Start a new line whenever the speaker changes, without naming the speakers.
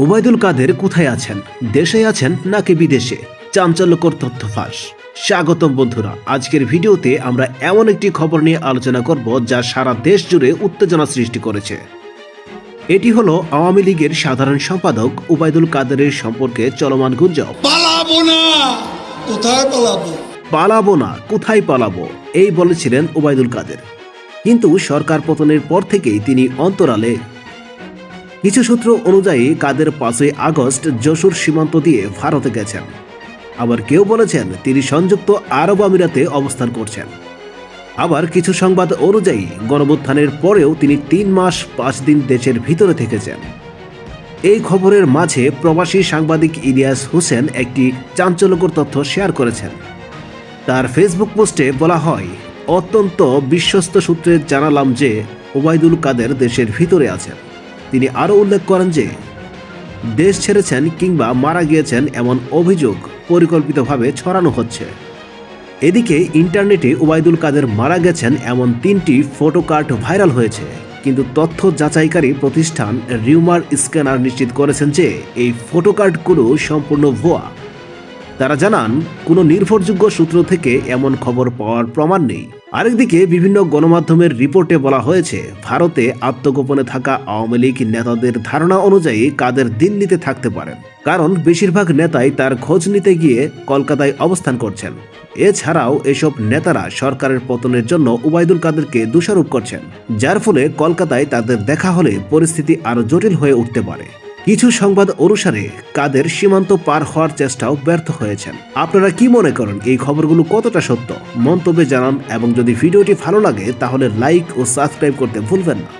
ওবায়দুল কাদের কোথায় আছেন? দেশে আছেন নাকি বিদেশে? চাঞ্চল্যকর তথ্য ফাঁস। স্বাগতম বন্ধুরা আজকের ভিডিওতে আমরা এমন একটি খবর নিয়ে আলোচনা করব যা সারা দেশ জুড়ে উত্তেজনা সৃষ্টি করেছে। এটি হলো আওয়ামী লীগের সাধারণ সম্পাদক ওবায়দুল কাদেরের সম্পর্কে চলমান গুঞ্জন।
পালাবো না! কোথায় পালাবো?
পালাবো না কোথায় পালাবো? এই বলেছিলেন ওবায়দুল কাদের। কিন্তু সরকার পতনের পর থেকেই তিনি অন্তরালে কিছু সূত্র অনুযায়ী কাদের পাঁচই আগস্ট যশোর সীমান্ত দিয়ে ভারতে গেছেন। আবার কেউ বলেছেন তিনি সংযুক্ত আরব আমিরাতে অবস্থান করছেন। আবার কিছু সংবাদ অনুযায়ী গণবুত্থানের পরেও তিনি তিন মাস পাঁচ দিন দেশের ভিতরে থেকেছেন। এই খবরের মাঝে প্রবাসী সাংবাদিক ইলিয়াস হোসেন একটি চাঞ্চল্যকর তথ্য শেয়ার করেছেন। তার ফেসবুক পোস্টে বলা হয়, অত্যন্ত বিশ্বস্ত সূত্রে জানালাম যে ওবায়দুল কাদের দেশের ভিতরে আছেন। তিনি আরও উল্লেখ করেন যে, দেশ ছেড়েছেন কিংবা মারা গিয়েছেন এমন অভিযোগ পরিকল্পিতভাবে ছড়ানো হচ্ছে। এদিকে ইন্টারনেটে ওবায়দুল কাদের মারা গেছেন এমন তিনটি ফটো কার্ড ভাইরাল হয়েছে, কিন্তু তথ্য যাচাইকারী প্রতিষ্ঠান রিউমার স্ক্যানার নিশ্চিত করেছেন যে, এই ফটো কার্ডগুলো সম্পূর্ণ ভুয়া। তারা জানান, কোনো নির্ভরযোগ্য সূত্র থেকে এমন খবর পাওয়ার প্রমাণ নেই। আরেকদিকে বিভিন্ন গণমাধ্যমের রিপোর্টে বলা হয়েছে, ভারতে আত্মগোপনে থাকা আওয়ামী লীগ নেতাদের ধারণা অনুযায়ী কাদের দিল্লিতে থাকতে পারেন। কারণ বেশিরভাগ নেতাই তার খোঁজ নিতে গিয়ে কলকাতায় অবস্থান করছেন। এছাড়াও এসব নেতারা সরকারের পতনের জন্য উবায়দুল কাদেরকে দোষারোপ করছেন, যার ফলে কলকাতায় তাদের দেখা হলে পরিস্থিতি আরও জটিল হয়ে উঠতে পারে। কিছু সংবাদ অনুসারে কাদের সীমান্ত পার হওয়ার চেষ্টাও ব্যর্থ হয়েছেন। আপনারা কি মনে করেন? এই খবরগুলো কতটা সত্য? মন্তব্যে জানান এবং যদি ভিডিওটি ভালো লাগে তাহলে লাইক ও সাবস্ক্রাইব করতে ভুলবেন না।